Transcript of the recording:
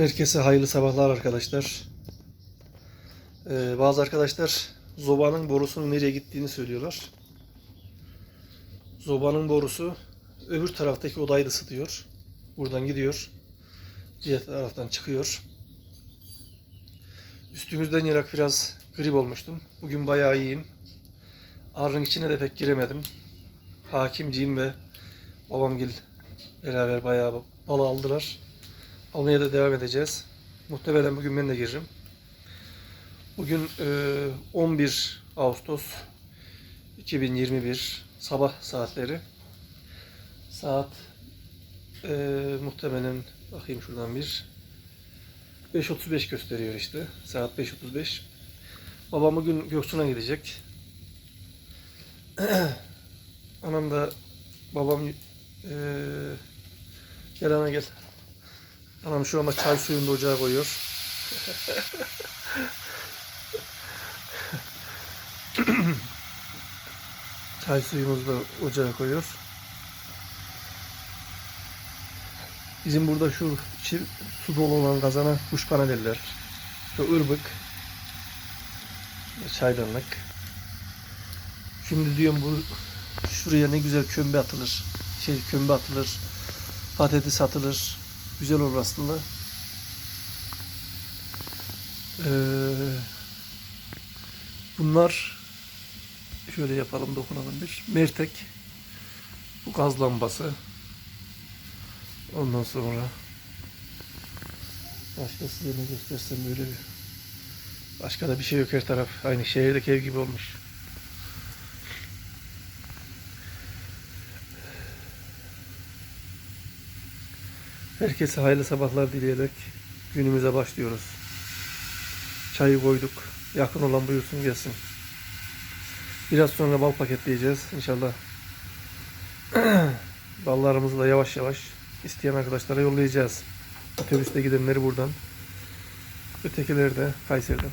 Herkese hayırlı sabahlar arkadaşlar. Ee, bazı arkadaşlar zobanın borusunun nereye gittiğini söylüyorlar. Zobanın borusu öbür taraftaki odayı da ısıtıyor. Buradan gidiyor. Diğer taraftan çıkıyor. Üstümüzden yarak biraz grip olmuştum. Bugün bayağı iyiyim. Arının içine de pek giremedim. Hakimciğim ve babamgil beraber bayağı bal aldılar. Almaya da devam edeceğiz. Muhtemelen bugün ben de giririm. Bugün e, 11 Ağustos 2021 sabah saatleri. Saat e, muhtemelen bakayım şuradan bir 5.35 gösteriyor işte. Saat 5.35. Babam bugün Göksu'na gidecek. Anam da babam e, gel ana gel. Anam şu anda çay suyunu da ocağa koyuyor. çay suyumuzu da ocağa koyuyor. Bizim burada şu içi su dolu olan kazana kuşkana derler. Şu ırbık. Çaydanlık. Şimdi diyorum bu şuraya ne güzel kömbe atılır. Şey kömbe atılır. Patates atılır. Güzel olur aslında. Ee, bunlar şöyle yapalım dokunalım bir. Mertek. Bu gaz lambası. Ondan sonra başka size ne göstersem böyle bir başka da bir şey yok her taraf. Aynı şehirdeki ev gibi olmuş. Herkese hayırlı sabahlar dileyerek günümüze başlıyoruz. Çayı koyduk. Yakın olan buyursun gelsin. Biraz sonra bal paketleyeceğiz inşallah. Ballarımızı da yavaş yavaş isteyen arkadaşlara yollayacağız. Otobüste gidenleri buradan. Ötekileri de Kayseri'den.